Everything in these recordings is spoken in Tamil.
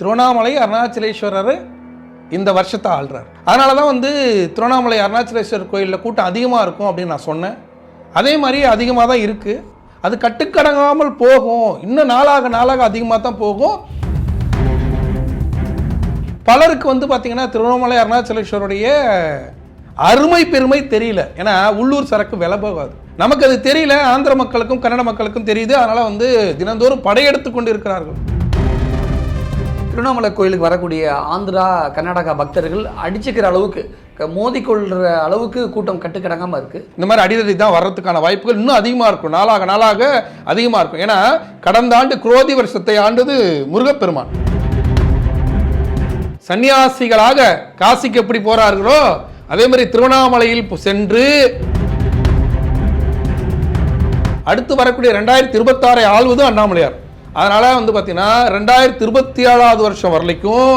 திருவண்ணாமலை அருணாச்சலேஸ்வரர் இந்த வருஷத்தை ஆள்றார். அதனால தான் வந்து திருவண்ணாமலை அருணாச்சலேஸ்வரர் கோயிலில் கூட்டம் அதிகமாக இருக்கும் அப்படின்னு நான் சொன்னேன். அதே மாதிரி அதிகமாக தான் இருக்குது அது கட்டுக்கடங்காமல் போகும். இன்னும் நாளாக நாளாக அதிகமாக தான் போகும். பலருக்கு வந்து பார்த்திங்கன்னா திருவண்ணாமலை அருணாச்சலேஸ்வருடைய அருமை பெருமை தெரியல. ஏன்னா உள்ளூர் சரக்கு விலை போகாது. நமக்கு அது தெரியல. ஆந்திர மக்களுக்கும் கன்னட மக்களுக்கும் தெரியுது. அதனால் வந்து தினந்தோறும் படையெடுத்து கொண்டு இருக்கிறார்கள் திருவண்ணாமலை கோயிலுக்கு வரக்கூடிய ஆந்திரா கர்நாடகா பக்தர்கள் அடிச்சுக்கிற அளவுக்கு க- மோதிக்கொள்கிற அளவுக்கு கூட்டம் கட்டுக்கடங்காம இருக்கு. இந்த மாதிரி அடிதடி தான் வர்றதுக்கான வாய்ப்புகள் இன்னும் அதிகமாக இருக்கும். நாளாக நாளாக அதிகமாக இருக்கும். ஏன்னா கடந்த ஆண்டு குரோதி வருஷத்தை ஆண்டது முருகப்பெருமான். சன்னியாசிகளாக காசிக்கு எப்படி போறார்களோ அதே மாதிரி திருவண்ணாமலையில் சென்று அடுத்து வரக்கூடிய ரெண்டாயிரத்தி இருபத்தாறை ஆள்வதும் அண்ணாமலையார். அதனால் வந்து பார்த்திங்கன்னா ரெண்டாயிரத்தி இருபத்தி ஏழாவது வருஷம் வரலைக்கும்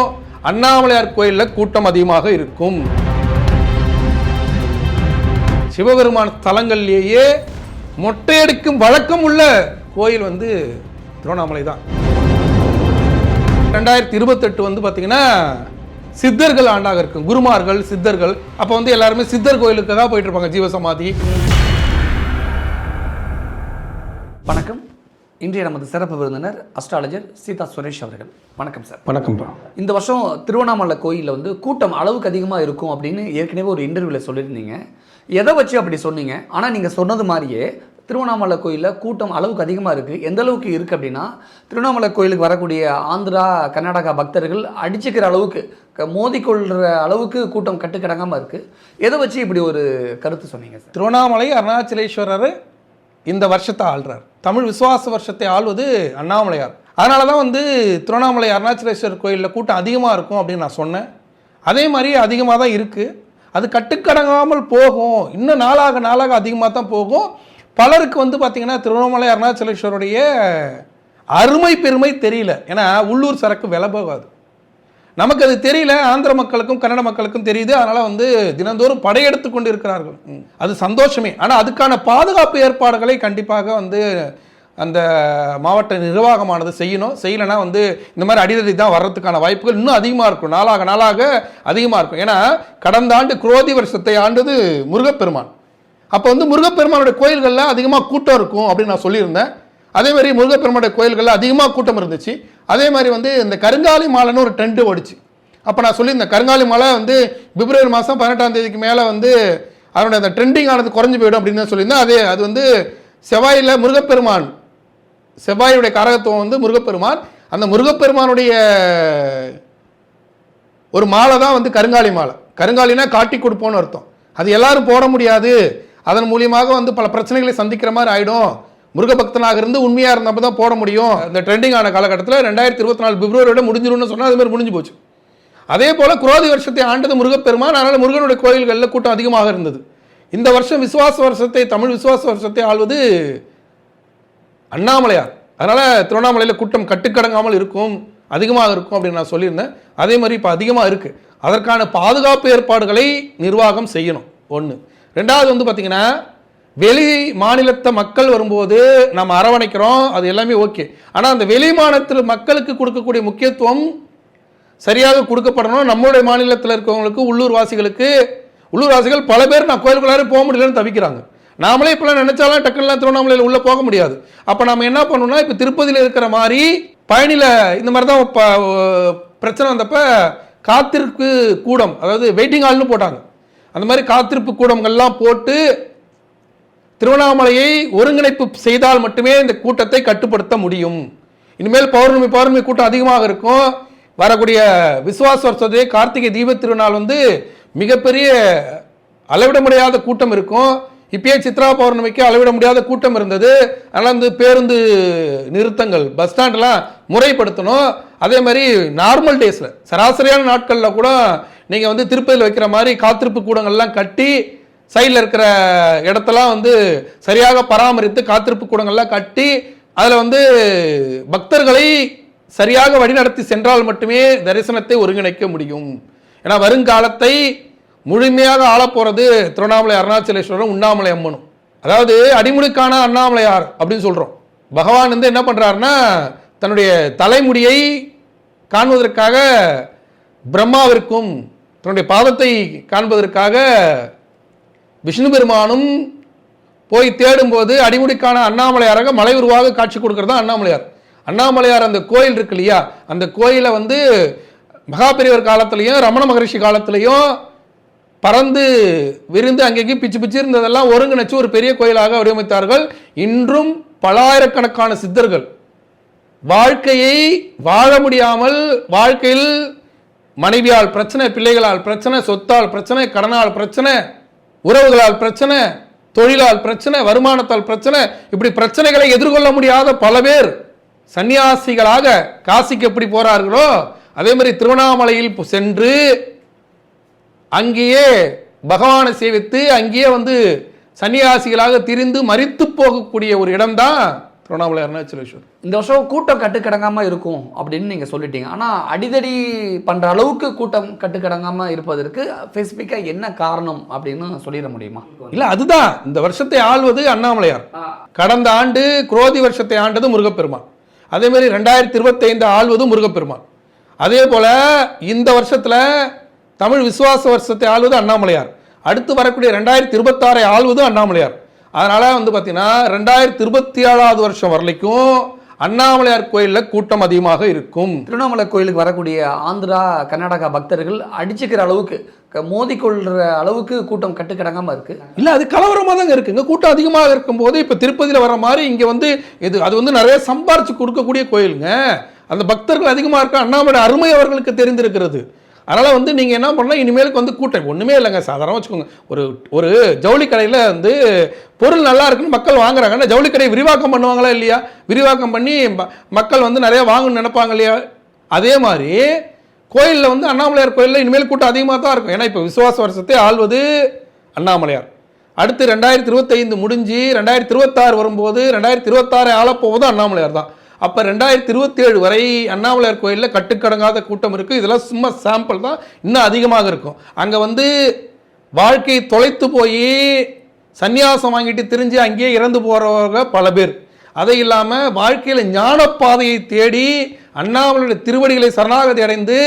அண்ணாமலையார் கோயிலில் கூட்டம் அதிகமாக இருக்கும். சிவபெருமான் ஸ்தலங்கள்லேயே மொட்டையடிக்கும் வழக்கம் உள்ள கோயில் வந்து திருவண்ணாமலை தான். ரெண்டாயிரத்தி இருபத்தெட்டு வந்து பார்த்திங்கன்னா சித்தர்கள் ஆண்டாக இருக்கும். குருமார்கள் சித்தர்கள். அப்போ வந்து எல்லாருமே சித்தர் கோயிலுக்காக போயிட்டு இருப்பாங்க ஜீவசமாதி. வணக்கம். இன்றைய நமது சிறப்பு விருந்தினர் அஸ்ட்ராலஜர் சீதா சுரேஷ் அவர்கள். வணக்கம் சார். வணக்கம்ப்பா இந்த வருஷம் திருவண்ணாமலை கோயிலில் வந்து கூட்டம் அளவுக்கு அதிகமாக இருக்கும் அப்படின்னு ஏற்கனவே ஒரு இன்டர்வியூவில் சொல்லியிருந்தீங்க. எதை வச்சு அப்படி சொன்னீங்க? ஆனால் நீங்கள் சொன்னது மாதிரியே திருவண்ணாமலை கோயிலில் கூட்டம் அளவுக்கு அதிகமாக இருக்குது எந்த அளவுக்கு இருக்குது அப்படின்னா திருவண்ணாமலை கோயிலுக்கு வரக்கூடிய ஆந்திரா கர்நாடகா பக்தர்கள் அடிச்சுக்கிற அளவுக்கு மோதிக்கொள்கிற அளவுக்கு கூட்டம் கட்டுக்கடங்காமல் இருக்குது எதை வச்சு இப்படி ஒரு கருத்து சொன்னீங்க சார்? திருவண்ணாமலை அருணாச்சலேஸ்வரர் இந்த வருஷத்தை ஆள்றார். தமிழ் விசுவாச வருஷத்தை ஆள்வது அண்ணாமலையார். அதனால தான் வந்து திருவண்ணாமலை அருணாச்சலேஸ்வரர் கோயிலில் கூட்டம் அதிகமாக இருக்கும் அப்படின்னு நான் சொன்னேன். அதே மாதிரி அதிகமாக தான் இருக்குது அது கட்டுக்கடங்காமல் போகும். இன்னும் நாளாக நாளாக அதிகமாக தான் போகும். பலருக்கு வந்து பார்த்திங்கன்னா திருவண்ணாமலை அருணாச்சலேஸ்வருடைய அருமை பெருமை தெரியல. ஏன்னா உள்ளூர் சரக்கு விலை போகாது. நமக்கு அது தெரியல. ஆந்திர மக்களுக்கும் கன்னட மக்களுக்கும் தெரியுது. அதனால வந்து தினந்தோறும் படையெடுத்து கொண்டு இருக்கிறார்கள். அது சந்தோஷமே. ஆனால் அதுக்கான பாதுகாப்பு ஏற்பாடுகளை கண்டிப்பாக வந்து அந்த மாவட்ட நிர்வாகமானது செய்யணும். செய்யலைன்னா வந்து இந்த மாதிரி அடிதடி தான் வர்றதுக்கான வாய்ப்புகள் இன்னும் அதிகமாக இருக்கும். நாளாக நாளாக அதிகமாக இருக்கும். ஏன்னா கடந்த ஆண்டு குரோதி வருஷத்தை ஆண்டது முருகப்பெருமான். அப்போ வந்து முருகப்பெருமானுடைய கோயில்களில் அதிகமாக கூட்டம் இருக்கும் அப்படின்னு நான் சொல்லியிருந்தேன். அதே மாதிரி முருகப்பெருமானுடைய கோயில்களில் அதிகமாக கூட்டம் இருந்துச்சு. அதே மாதிரி வந்து இந்த கருங்காலி மாலைன்னு ஒரு ட்ரெண்டு ஓடிச்சு. அப்போ நான் சொல்லியிருந்தேன் கருங்காலி மாலை வந்து பிப்ரவரி மாதம் பதினெட்டாம் தேதிக்கு மேலே வந்து அதனுடைய அந்த ட்ரெண்டிங் ஆனது குறைஞ்சு போயிடும் அப்படின்னு தான் சொல்லியிருந்தேன். அதே அது வந்து செவ்வாயில் முருகப்பெருமான் செவ்வாயுடைய காரகத்துவம் வந்து முருகப்பெருமான். அந்த முருகப்பெருமானுடைய ஒரு மாலை தான் வந்து கருங்காலி மாலை. கருங்காலினா காட்டி கொடுப்போம்னு அர்த்தம். அது எல்லாரும் போட முடியாது. அதன் மூலியமாக வந்து பல பிரச்சனைகளை சந்திக்கிற மாதிரி ஆகிடும் முருக பக்தனாக இருந்து உண்மையாக இருந்தப்ப தான் போட முடியும். இந்த ட்ரெண்டிங் ஆன காலகட்டத்தில் ரெண்டாயிரத்தி இருபத்தி நாலு பிப்ரவரியோட முடிஞ்சிரும்னு சொன்னால் அது மாதிரி முடிஞ்சு போச்சு. அதே போல் குரோதி வருஷத்தை ஆண்டது முருகப்பெருமான் அதனால் முருகனுடைய கோயில்களில் கூட்டம் அதிகமாக இருந்தது. இந்த வருஷம் விசுவாச வருஷத்தை தமிழ் விசுவாச வருஷத்தை ஆள்வது அண்ணாமலையார். அதனால் திருவண்ணாமலையில் கூட்டம் கட்டுக்கடங்காமல் இருக்கும் அதிகமாக இருக்கும் அப்படின்னு நான் சொல்லியிருந்தேன். அதே மாதிரி இப்போ அதிகமாக இருக்குது அதற்கான பாதுகாப்பு ஏற்பாடுகளை நிர்வாகம் செய்யணும். ஒன்று ரெண்டாவது வந்து பார்த்திங்கன்னா வெளி மாநிலத்த மக்கள் வரும்போது நம்ம அரவணைக்கிறோம் அது எல்லாமே ஓகே. ஆனால் அந்த வெளி மாநிலத்தில் மக்களுக்கு கொடுக்கக்கூடிய முக்கியத்துவம் சரியாக கொடுக்கப்படணும் நம்மளுடைய மாநிலத்தில் இருக்கிறவங்களுக்கு உள்ளூர் வாசிகளுக்கு உள்ளூர் வாசிகள் பல பேர் நான் கோயிலுக்குள்ளார போக முடியலன்னு தவிக்கிறாங்க. நாமளே இப்பெல்லாம் நினைச்சாலும் டக்குலாம் திருவண்ணாமலையில் உள்ளே போக முடியாது. அப்போ நம்ம என்ன பண்ணணும்னா இப்போ திருப்பதியில் இருக்கிற மாதிரி பழனியில் இந்த மாதிரி தான் ப- பிரச்சனை வந்தப்போ காத்திருப்பு கூடம் அதாவது வெயிட்டிங் ஹால்னு போட்டாங்க. அந்த மாதிரி காத்திருப்பு கூடங்கள்லாம் போட்டு திருவண்ணாமலையை ஒருங்கிணைப்பு செய்தால் மட்டுமே இந்த கூட்டத்தை கட்டுப்படுத்த முடியும். இனிமேல் பௌர்ணமி பௌர்ணமி கூட்டம் அதிகமாக இருக்கும். வரக்கூடிய விசுவாச வருஷத்தே கார்த்திகை தீப திருநாள் வந்து மிகப்பெரிய அளவிட முடியாத கூட்டம் இருக்கும். இப்பயே சித்ரா பௌர்ணமிக்கு அளவிட முடியாத கூட்டம் இருந்தது. அதனால் வந்து பேருந்து நிறுத்தங்கள் பஸ் ஸ்டாண்ட்லாம் முறைப்படுத்தணும். அதே மாதிரி நார்மல் டேஸில் சராசரியான நாட்களில் கூட நீங்கள் வந்து திருப்பதியில் வைக்கிற மாதிரி காத்திருப்பு கூடங்கள்லாம் கட்டி சைடில் இருக்கிற இடத்தெல்லாம் வந்து சரியாக பராமரித்து காத்திருப்பு கூடங்கள்லாம் கட்டி அதில் வந்து பக்தர்களை சரியாக வழிநடத்தி சென்றால் மட்டுமே தரிசனத்தை ஒருங்கிணைக்க முடியும். ஏன்னா வருங்காலத்தை முழுமையாக ஆளப்போகிறது திருவண்ணாமலை அருணாச்சலேஸ்வரரும் உண்ணாமலை அம்மனும். அதாவது அடிமுடிக்கான அண்ணாமலையார் அப்படின்னு சொல்கிறோம் பகவான் வந்து என்ன பண்ணுறாருன்னா தன்னுடைய தலைமுடியை காண்பதற்காக பிரம்மாவிற்கும் தன்னுடைய பாதத்தை காண்பதற்காக விஷ்ணு பெருமானும் போய் தேடும்போது அடிமுடிக்கான அண்ணாமலையாராக மலை உருவாக காட்சி கொடுக்குறதா தான் அண்ணாமலையார். அண்ணாமலையார் அந்த கோயில் இருக்கு இல்லையா? அந்த கோயிலை வந்து மகாபெரியவர் காலத்திலையும் ரமண மகரிஷி காலத்திலையும் பறந்து விருந்து அங்கேயும் பிச்சு பிச்சு இருந்ததெல்லாம் ஒருங்கிணைச்சு ஒரு பெரிய கோயிலாக வடிவமைத்தார்கள். இன்றும் பலாயிரக்கணக்கான சித்தர்கள் வாழ்க்கையை வாழ முடியாமல் வாழ்க்கையில் மனைவியால் பிரச்சனை பிள்ளைகளால் பிரச்சனை சொத்தால் பிரச்சனை கடனால் பிரச்சனை உறவுகளால் பிரச்சனை தொழிலால் பிரச்சனை வருமானத்தால் பிரச்சனை இப்படி பிரச்சனைகளை எதிர்கொள்ள முடியாத பல பேர் சன்னியாசிகளாக காசிக்கு எப்படி போறார்களோ அதே மாதிரி திருவண்ணாமலையில் சென்று அங்கேயே பகவானை சேவித்து அங்கேயே வந்து சன்னியாசிகளாக திரிந்து மறித்து போகக்கூடிய ஒரு இடம்தான் திருவண்ணாமலை அருணாச்சலேஸ்வர். இந்த வருஷம் கூட்டம் கட்டுக்கடங்காம இருக்கும் அப்படின்னு நீங்க சொல்லிட்டீங்க. ஆனா அடிதடி பண்ற அளவுக்கு கூட்டம் கட்டுக்கடங்காம இருப்பதற்கு ஸ்பெசிஃபிக்கா என்ன காரணம் அப்படின்னு சொல்லிட முடியுமா? இல்ல அதுதான். இந்த வருஷத்தை ஆள்வது அண்ணாமலையார். கடந்த ஆண்டு குரோதி வருஷத்தை ஆண்டது முருகப்பெருமான். அதே மாதிரி ரெண்டாயிரத்தி இருபத்தி ஐந்து ஆள்வது முருகப்பெருமான். அதே போல இந்த வருஷத்துல தமிழ் விசுவாச வருஷத்தை ஆள்வது அண்ணாமலையார். அடுத்து வரக்கூடிய ரெண்டாயிரத்தி இருபத்தாறை ஆள்வது அண்ணாமலையார். அதனால வந்து பார்த்தீங்கன்னா ரெண்டாயிரத்தி இருபத்தி ஏழாவது வருஷம் வரலைக்கும் அண்ணாமலையார் கோயிலில் கூட்டம் அதிகமாக இருக்கும். திருவண்ணாமலை கோயிலுக்கு வரக்கூடிய ஆந்திரா கர்நாடகா பக்தர்கள் அடிச்சுக்கிற அளவுக்கு க- மோதிக்கொள்ற அளவுக்கு கூட்டம் கட்டுக்கடங்காம இருக்கு. இல்ல அது கலவரமாக தாங்க இருக்குங்க கூட்டம் அதிகமாக இருக்கும்போது இப்போ திருப்பதியில் வர மாதிரி இங்கே வந்து இது அது வந்து நிறைய சம்பாரிச்சு கொடுக்கக்கூடிய கோயிலுங்க. அந்த பக்தர்கள் அதிகமாக இருக்க அண்ணாமலை அருமை அவர்களுக்கு தெரிந்திருக்கிறது. அதனால் வந்து நீங்கள் என்ன பண்ணலாம்? இனிமேலுக்கு வந்து கூட்டம். ஒன்றுமே இல்லைங்க. சாதாரணமாக வச்சுக்கோங்க. ஒரு ஒரு ஜவுளி கடையில் வந்து பொருள் நல்லா இருக்குன்னு மக்கள் வாங்குறாங்கன்னா ஜவுளி கடையை விரிவாக்கம் பண்ணுவாங்களா இல்லையா? விரிவாக்கம் பண்ணி ம- மக்கள் வந்து நிறையா வாங்கணும்னு நினைப்பாங்க இல்லையா? அதே மாதிரி கோயிலில் வந்து அண்ணாமலையார் கோயிலில் இனிமேல் கூட்டம் அதிகமாக தான் இருக்கும். ஏன்னா இப்போ விசுவாச வருஷத்தை ஆள்வது அண்ணாமலையார். அடுத்து ரெண்டாயிரத்தி இருபத்தைந்து முடிஞ்சு ரெண்டாயிரத்தி இருபத்தாறு வரும்போது ரெண்டாயிரத்தி இருபத்தாறு ஆளப்போவதும் அண்ணாமலையார் தான். அப்போ ரெண்டாயிரத்தி இருபத்தேழு வரை அண்ணாமலையார் கோயிலில் கட்டுக்கடங்காத கூட்டம் இருக்குது இதெல்லாம் சும்மா சாம்பிள் தான். இன்னும் அதிகமாக இருக்கும். அங்கே வந்து வாழ்க்கை தொலைத்து போய் சன்னியாசம் வாங்கிட்டு திரிஞ்சு அங்கேயே இறந்து போகிறவங்க பல பேர். அதை இல்லாமல் வாழ்க்கையில் ஞானப்பாதையை தேடி அண்ணாமலையுடைய திருவடிகளை சரணாகதி அடைந்து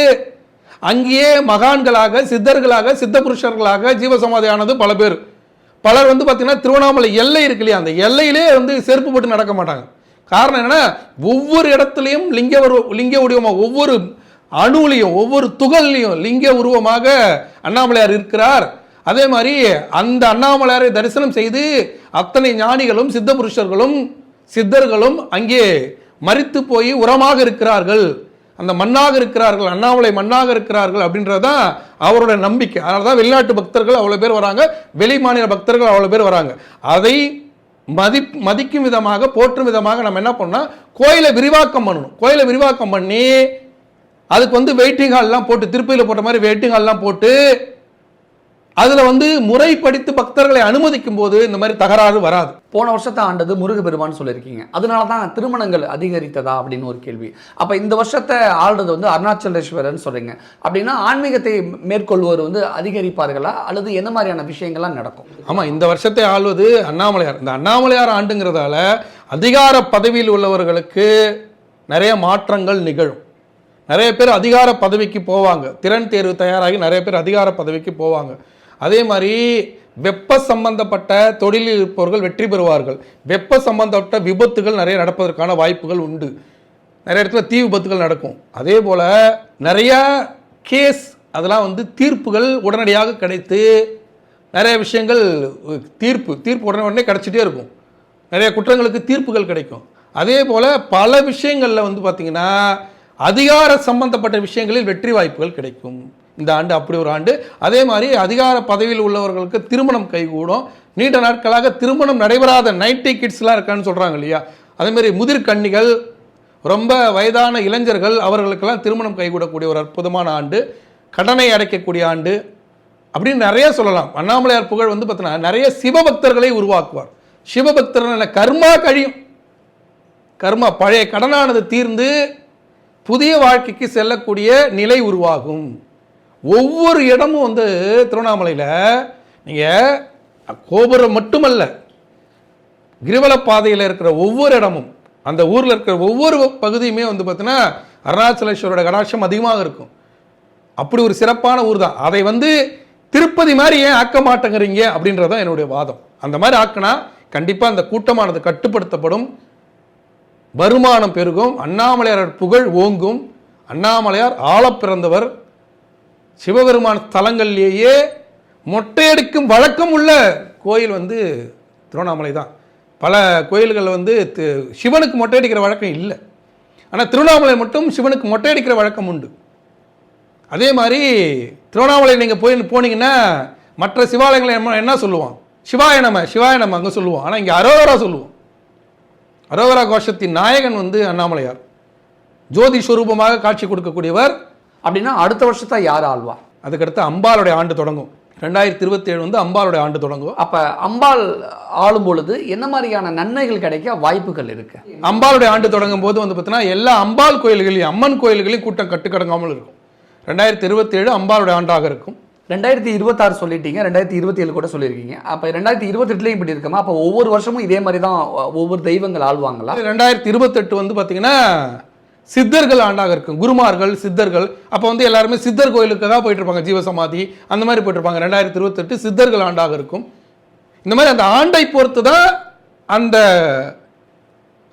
அங்கேயே மகான்களாக சித்தர்களாக சித்த புருஷர்களாக ஜீவசமாதியானது பல பேர். பலர் வந்து பார்த்தீங்கன்னா திருவண்ணாமலை எல்லை இருக்கு இல்லையா? அந்த எல்லையிலே வந்து செருப்பு போட்டு நடக்க மாட்டாங்க. காரணம் என்னன்னா ஒவ்வொரு இடத்துலையும் லிங்க உருவ லிங்க உருவமாக ஒவ்வொரு அணுலையும் ஒவ்வொரு துகள்லையும் லிங்க உருவமாக அண்ணாமலையார் இருக்கிறார். அதே மாதிரி அந்த அண்ணாமலையாரை தரிசனம் செய்து அத்தனை ஞானிகளும் சித்த புருஷர்களும் சித்தர்களும் அங்கே மறித்து போய் உரமாக இருக்கிறார்கள். அந்த மண்ணாக இருக்கிறார்கள் அண்ணாமலை மண்ணாக இருக்கிறார்கள் அப்படின்றதான் அவரோட நம்பிக்கை. அதனால தான் வெளிநாட்டு பக்தர்கள் அவ்வளோ பேர் வராங்க வெளி மாநில பக்தர்கள் அவ்வளோ பேர் வராங்க. அதை மதி மதிக்கும் விதமாக போற்றும் விதமாக நம்ம என்ன பண்ணோம் கோயிலை விரிவாக்கம் பண்ணணும். கோயிலை விரிவாக்கம் பண்ணி அதுக்கு வந்து வெயிட்டிங் ஹால்லாம் போட்டு திருப்பதியில் போட்ட மாதிரி வெயிட்டிங் ஹால்லாம் போட்டு அதில் வந்து முறைப்படுத்தி பக்தர்களை அனுமதிக்கும் போது இந்த மாதிரி தகராறு வராது. போன வருஷத்தை ஆண்டது முருகப்பெருமான் சொல்லியிருக்கீங்க. அதனால தான் திருமணங்கள் அதிகரித்ததா அப்படின்னு ஒரு கேள்வி. அப்போ இந்த வருஷத்தை ஆள்றது வந்து அருணாச்சலேஸ்வரன் சொல்றீங்க. அப்படின்னா ஆன்மீகத்தை மேற்கொள்வோர் வந்து அதிகரிப்பார்களா? அல்லது என்ன மாதிரியான விஷயங்கள்லாம் நடக்கும்? ஆமாம் இந்த வருஷத்தை ஆள்வது அண்ணாமலையார். இந்த அண்ணாமலையார் ஆண்டுங்கிறதால அதிகார பதவியில் உள்ளவர்களுக்கு நிறைய மாற்றங்கள் நிகழும். நிறைய பேர் அதிகார பதவிக்கு போவாங்க. திறன் தேர்வு தயாராகி நிறைய பேர் அதிகார பதவிக்கு போவாங்க. அதே மாதிரி வெப்ப சம்பந்தப்பட்ட தொழிலில் இருப்பவர்கள் வெற்றி பெறுவார்கள். வெப்ப சம்பந்தப்பட்ட விபத்துகள் நிறைய நடப்பதற்கான வாய்ப்புகள் உண்டு. நிறைய இடத்துல தீ விபத்துகள் நடக்கும். அதே போல் நிறையா கேஸ் அதெல்லாம் வந்து தீர்ப்புகள் உடனடியாக கிடைத்து நிறைய விஷயங்கள் தீர்ப்பு தீர்ப்பு உடனே உடனே கிடச்சிட்டே இருக்கும். நிறைய குற்றங்களுக்கு தீர்ப்புகள் கிடைக்கும். அதே போல் பல விஷயங்களில் வந்து பார்த்திங்கன்னா அதிகார சம்பந்தப்பட்ட விஷயங்களில் வெற்றி வாய்ப்புகள் கிடைக்கும். இந்த ஆண்டு அப்படி ஒரு ஆண்டு. அதே மாதிரி அதிகார பதவியில் உள்ளவர்களுக்கு திருமணம் கைகூடும். நீண்ட நாட்களாக திருமணம் நடைபெறாத நைன்டி கிட்ஸ்லாம் இருக்கான்னு சொல்கிறாங்க இல்லையா? அதேமாரி மாதிரி முதிர் ரொம்ப வயதான இளைஞர்கள் அவர்களுக்கெல்லாம் திருமணம் கைகூடக்கூடிய ஒரு அற்புதமான ஆண்டு. கடனை அடைக்கக்கூடிய ஆண்டு. அப்படின்னு நிறைய சொல்லலாம். அண்ணாமலையார் புகழ் வந்து பார்த்தீங்கன்னா நிறைய சிவபக்தர்களை உருவாக்குவார். சிவபக்தர்கள் கர்மா கழியும். கர்மா பழைய கடனானது தீர்ந்து புதிய வாழ்க்கைக்கு செல்லக்கூடிய நிலை உருவாகும். ஒவ்வொரு இடமும் வந்து திருவண்ணாமலையில் நீங்கள் கோபுரம் மட்டுமல்ல கிரிவல பாதையில் இருக்கிற ஒவ்வொரு இடமும் அந்த ஊரில் இருக்கிற ஒவ்வொரு பகுதியுமே வந்து பார்த்தீங்கன்னா அருணாச்சலேஸ்வரோட கடாட்சம் அதிகமாக இருக்கும். அப்படி ஒரு சிறப்பான ஊர் தான் அதை வந்து திருப்பதி மாதிரி ஏன் ஆக்க மாட்டேங்கிறீங்க அப்படின்றதான் என்னுடைய வாதம். அந்த மாதிரி ஆக்கினா கண்டிப்பாக அந்த கூட்டமானது கட்டுப்படுத்தப்படும். வருமானம் பெருகும். அண்ணாமலையார் புகழ் ஓங்கும். அண்ணாமலையார் ஆளப் பிறந்தவர். சிவபெருமான் ஸ்தலங்கள்லேயே மொட்டையடிக்கும் வழக்கம் உள்ள கோயில் வந்து திருவண்ணாமலை தான். பல கோயில்கள் வந்து சிவனுக்கு மொட்டையடிக்கிற வழக்கம் இல்லை. ஆனால் திருவண்ணாமலை மட்டும் சிவனுக்கு மொட்டையடிக்கிற வழக்கம் உண்டு. அதே மாதிரி திருவண்ணாமலை நீங்கள் போய் போனீங்கன்னா மற்ற சிவாலயங்களை என்ன சொல்லுவோம் சிவாயணம சிவாய சிவாய அங்கே சொல்லுவோம் ஆனால் இங்கே அரோவரா சொல்லுவோம் அரோவரா கோஷத்தின் நாயகன் வந்து அண்ணாமலையார். ஜோதி ஸ்வரூபமாக காட்சி கொடுக்கக்கூடியவர் அப்படின்னா அடுத்த வருஷத்தா யார் ஆழ்வார் அதுக்கடுத்து அம்பாளுடைய ஆண்டு தொடங்கும். ரெண்டாயிரத்தி இருபத்தி ஏழு வந்து அம்பாளுடைய ஆண்டு தொடங்கும். அப்ப அம்பாள் ஆளும் பொழுது என்ன மாதிரியான நன்மைகள் கிடைக்க வாய்ப்புகள் இருக்கு? அம்பாளுடைய ஆண்டு தொடங்கும் போது வந்து பார்த்தீங்கன்னா எல்லா அம்பாள் கோயில்களையும் அம்மன் கோயில்களையும் கூட்டம் கட்டுக்கடங்காமல் இருக்கும். ரெண்டாயிரத்தி இருபத்தி ஏழு அம்பாளுடைய ஆண்டாக இருக்கும். ரெண்டாயிரத்தி இருபத்தாறு சொல்லிட்டீங்க ரெண்டாயிரத்தி இருபத்தி ஏழு கூட சொல்லியிருக்கீங்க. அப்ப ரெண்டாயிரத்தி இருபத்தெட்டுலையும் இப்படி இருக்குமா? அப்ப ஒவ்வொரு வருஷமும் இதே மாதிரி தான் ஒவ்வொரு தெய்வங்கள் ஆள்வாங்களா? ரெண்டாயிரத்தி இருபத்தெட்டு வந்து பார்த்தீங்கன்னா சித்தர்கள் ஆண்டாக இருக்கும். குருமார்கள் சித்தர்கள். அப்போ வந்து எல்லாருமே சித்தர் கோயிலுக்காக போயிட்டு இருப்பாங்க ஜீவசமாதி. அந்த மாதிரி போயிட்டு இருப்பாங்க ரெண்டாயிரத்தி இருபத்தெட்டு சித்தர்கள் ஆண்டாக இருக்கும். இந்த மாதிரி அந்த ஆண்டை பொறுத்து தான் அந்த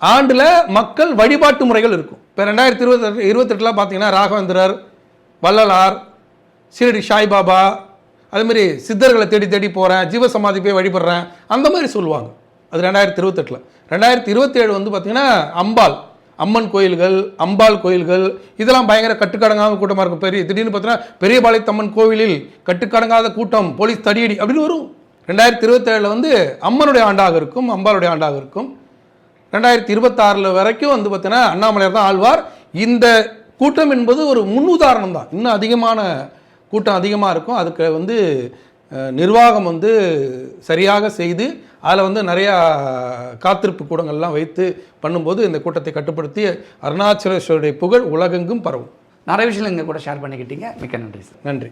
ஆண்டில் மக்கள் வழிபாட்டு முறைகள் இருக்கும். இப்போ ரெண்டாயிரத்தி இருபத்தெட்டு இருபத்தெட்டில் பார்த்தீங்கன்னா ராகவேந்திரர் வள்ளலார் ஷீரடி சாய்பாபா அதுமாரி சித்தர்களை தேடி தேடி போகிறேன் ஜீவசமாதி போய் வழிபடுறேன். அந்த மாதிரி சொல்லுவாங்க. அது ரெண்டாயிரத்தி இருபத்தெட்டில். ரெண்டாயிரத்தி இருபத்தேழு வந்து பார்த்தீங்கன்னா அம்பாள். அம்மன் கோயில்கள் அம்பாள் கோயில்கள் இதெல்லாம் பயங்கர கட்டுக்கடங்காத கூட்டமாக இருக்கும். பெரிய திடீர்னு பார்த்தீங்கன்னா பெரியபாளையத்தம்மன் கோவிலில் கட்டுக்கடங்காத கூட்டம் போலீஸ் தடியடி அப்படின்னு வரும். ரெண்டாயிரத்தி இருபத்தேழில் வந்து அம்மனுடைய ஆண்டாக இருக்கும் அம்பாளுடைய ஆண்டாக இருக்கும். ரெண்டாயிரத்தி இருபத்தாறில் வரைக்கும் வந்து பார்த்தீங்கன்னா அண்ணாமலையார் தான் ஆழ்வார். இந்த கூட்டம் என்பது ஒரு முன்னுதாரணம் தான். இன்னும் அதிகமான கூட்டம் அதிகமாக இருக்கும். அதுக்கு வந்து நிர்வாகம் வந்து சரியாக செய்து அதில் வந்து நிறையா காத்திருப்பு கூடங்கள்லாம் வைத்து பண்ணும்போது இந்த கூட்டத்தை கட்டுப்படுத்தி அருணாச்சலேஸ்வருடைய புகழ் உலகெங்கும் பரவும். நிறைய விஷயங்கள் இங்க கூட ஷேர் பண்ணிக்கிட்டீங்க. மிக்க நன்றி சார். நன்றி.